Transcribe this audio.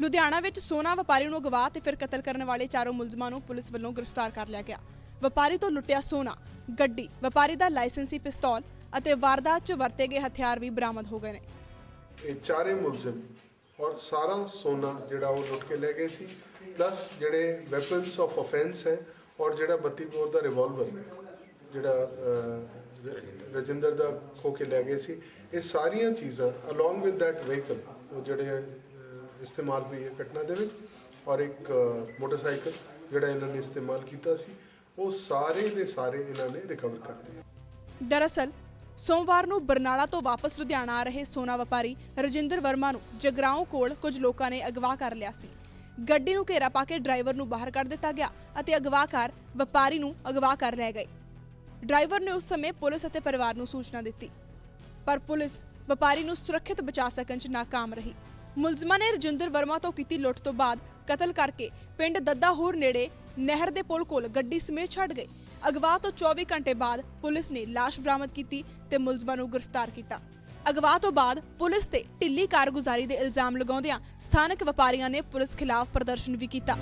ਲੁਧਿਆਣਾ ਵਿੱਚ ਸੋਨਾ ਵਪਾਰੀ ਨੂੰ ਅਗਵਾ ਤੇ ਫਿਰ ਕਤਲ ਕਰਨ ਵਾਲੇ ਚਾਰੋਂ ਮੁਲਜ਼ਮਾਂ ਨੂੰ ਪੁਲਿਸ ਵੱਲੋਂ ਗ੍ਰਿਫਤਾਰ ਕਰ ਲਿਆ ਗਿਆ। ਵਪਾਰੀ ਤੋਂ ਲੁੱਟਿਆ ਸੋਨਾ ਗੱਡੀ ਵਪਾਰੀ ਦਾ ਲਾਇਸੈਂਸੀ ਪਿਸਤੌਲ ਅਤੇ ਵਾਰਦਾਤ 'ਚ ਵਰਤੇ ਗਏ ਹਥਿਆਰ ਵੀ ਬਰਾਮਦ ਹੋ ਗਏ ਨੇ। ਇਹ ਚਾਰੇ ਮੁਲਜ਼ਮ ਔਰ ਸਾਰਾ ਸੋਨਾ ਜਿਹੜਾ ਉਹ ਲੁੱਟ ਕੇ ਲੈ ਗਏ ਸੀ ਪਲੱਸ ਜਿਹੜੇ ਵੈਪਨਸ ਆਫ ਆਫੈਂਸ ਹੈ ਔਰ ਜਿਹੜਾ 32 ਬੋਰ ਦਾ ਰਿਵਾਲਵਰ ਜਿਹੜਾ ਰਜਿੰਦਰ ਦਾ ਖੋ ਕੇ ਲੈ ਗਏ ਸੀ ਇਹ ਸਾਰੀਆਂ ਚੀਜ਼ਾਂ ਅਲੋਂਗ ਵਿਦ that ਵਹੀਕਲ ਉਹ ਜਿਹੜੇ ਅਹ, ਇਸਤੇਮਾਲ ਹੋਈ ਹੈ ਘਟਨਾ ਦੇ ਵਿੱਚ ਔਰ ਇੱਕ ਮੋਟਰਸਾਈਕਲ ਜਿਹੜਾ ਇਹਨਾਂ ਨੇ ਇਸਤੇਮਾਲ ਕੀਤਾ ਸੀ, ਉਹ ਸਾਰੇ ਦੇ ਸਾਰੇ ਇਹਨਾਂ ਨੇ ਰਿਕਵਰ ਕਰ ਲਏ। ਦਰਅਸਲ, ਸੋਮਵਾਰ ਨੂੰ ਬਰਨਾਲਾ ਤੋਂ ਵਾਪਸ ਲੁਧਿਆਣਾ ਆ ਰਹੇ ਸੋਨਾ ਵਪਾਰੀ ਰਜਿੰਦਰ ਵਰਮਾ ਨੂੰ ਜਗਰਾਉਂ ਕੋਲ ਕੁਝ ਲੋਕਾਂ ਨੇ ਅਗਵਾ ਕਰ ਲਿਆ ਸੀ। ਗੱਡੀ ਨੂੰ ਘੇਰਾ ਪਾ ਕੇ ਡਰਾਈਵਰ ਨੂੰ ਬਾਹਰ ਕੱਢ ਦਿੱਤਾ ਗਿਆ ਅਤੇ ਅਗਵਾਕਾਰ ਵਪਾਰੀ ਨੂੰ ਅਗਵਾ ਕਰ ਲੈ ਗਏ। ਡਰਾਈਵਰ ਨੇ ਉਸ ਸਮੇਂ ਪੁਲਿਸ ਅਤੇ ਪਰਿਵਾਰ ਨੂੰ ਸੂਚਨਾ ਦਿੱਤੀ। ਪਰ ਪੁਲਿਸ ਵਪਾਰੀ ਨੂੰ ਸੁਰੱਖਿਅਤ ਬਚਾ ਸਕਣ 'ਚ ਨਾਕਾਮ ਰਹੀ। ਮੁਲਜ਼ਮਾਂ ਨੇ ਰਜਿੰਦਰ ਵਰਮਾ ਤੋਂ ਕੀਤੀ ਲੁੱਟ ਤੋਂ ਬਾਅਦ ਕਤਲ ਕਰਕੇ ਪਿੰਡ ਦੱਦਾਹੂਰ ਨੇੜੇ ਨਹਿਰ ਦੇ ਪੁਲ ਕੋਲ ਗੱਡੀ ਸਮੇਤ ਛੱਡ ਗਏ। ਅਗਵਾ ਤੋਂ 24 ਘੰਟੇ ਬਾਅਦ ਪੁਲਿਸ ਨੇ ਲਾਸ਼ ਬਰਾਮਦ ਕੀਤੀ ਤੇ ਮੁਲਜ਼ਮਾਂ ਨੂੰ ਗ੍ਰਿਫਤਾਰ ਕੀਤਾ। ਅਗਵਾ ਤੋਂ ਬਾਅਦ ਪੁਲਿਸ ਤੇ ਢਿੱਲੀ ਕਾਰਗੁਜ਼ਾਰੀ ਦੇ ਇਲਜ਼ਾਮ ਲਗਾਉਂਦਿਆਂ ਸਥਾਨਕ ਵਪਾਰੀਆਂ ਨੇ ਪੁਲਿਸ ਖਿਲਾਫ ਪ੍ਰਦਰਸ਼ਨ ਵੀ ਕੀਤਾ।